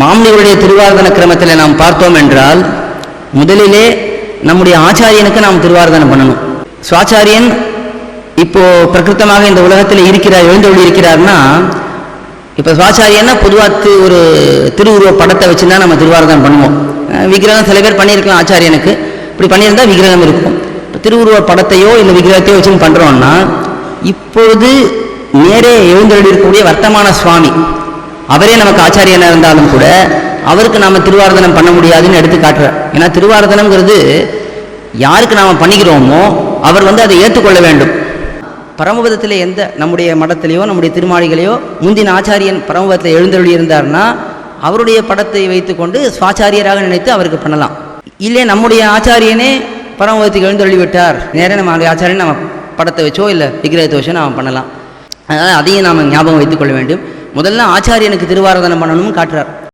மாமனிகளுடைய திருவார்தன கிரமத்தில் நாம் பார்த்தோம் என்றால் முதலிலே நம்முடைய ஆச்சாரியனுக்கு நாம் திருவார்தனம் பண்ணணும். சுவாச்சாரியன் இப்போ பிரகிருத்தமாக இந்த உலகத்தில் இருக்கிறார் எழுந்தொழி இருக்கிறார்னா இப்போ சுவாச்சாரியன்னா பொதுவாக ஒரு திருவுருவ படத்தை வச்சு தான் நம்ம திருவார்தனம் பண்ணுவோம். விக்கிரகம் சில பேர் பண்ணியிருக்கலாம் ஆச்சாரியனுக்கு. இப்படி பண்ணியிருந்தால் விக்கிரகம் இருக்கும். இப்போ திருவுருவ படத்தையோ இல்லை விக்கிரகத்தையோ வச்சு பண்ணுறோம்னா இப்பொழுது நேரே எழுந்தொழி இருக்கக்கூடிய வர்த்தமான சுவாமி அவரே நமக்கு ஆச்சாரியனாக இருந்தாலும் கூட அவருக்கு நாம் திருவாரதனம் பண்ண முடியாதுன்னு எடுத்து காட்டுறார் ஏன்னா திருவாரதனம்ங்கிறது யாருக்கு நாம் பண்ணிக்கிறோமோ அவர் வந்து அதை ஏற்றுக்கொள்ள வேண்டும். பரமபதத்தில் எந்த நம்முடைய மடத்திலேயோ நம்முடைய திருமாளிகளையோ முந்தின ஆச்சாரியன் பரமபதத்தில் எழுந்தருளியிருந்தார்னா அவருடைய படத்தை வைத்துக்கொண்டு சுவாச்சாரியராக நினைத்து அவருக்கு பண்ணலாம். இல்லை நம்முடைய ஆச்சாரியனே பரமபதத்துக்கு எழுந்தருளி விட்டார் நேராக நம்ம அந்த ஆச்சாரியன் நம்ம படத்தை வச்சோ இல்லை விக்கிரகத்தை வச்சோ நாம் பண்ணலாம். அதனால் அதையும் நாம் ஞாபகம் வைத்துக்கொள்ள வேண்டும். முதல்ல ஆச்சாரியனுக்கு திருவாரதனம் பண்ணணும்னு காட்டுறார்.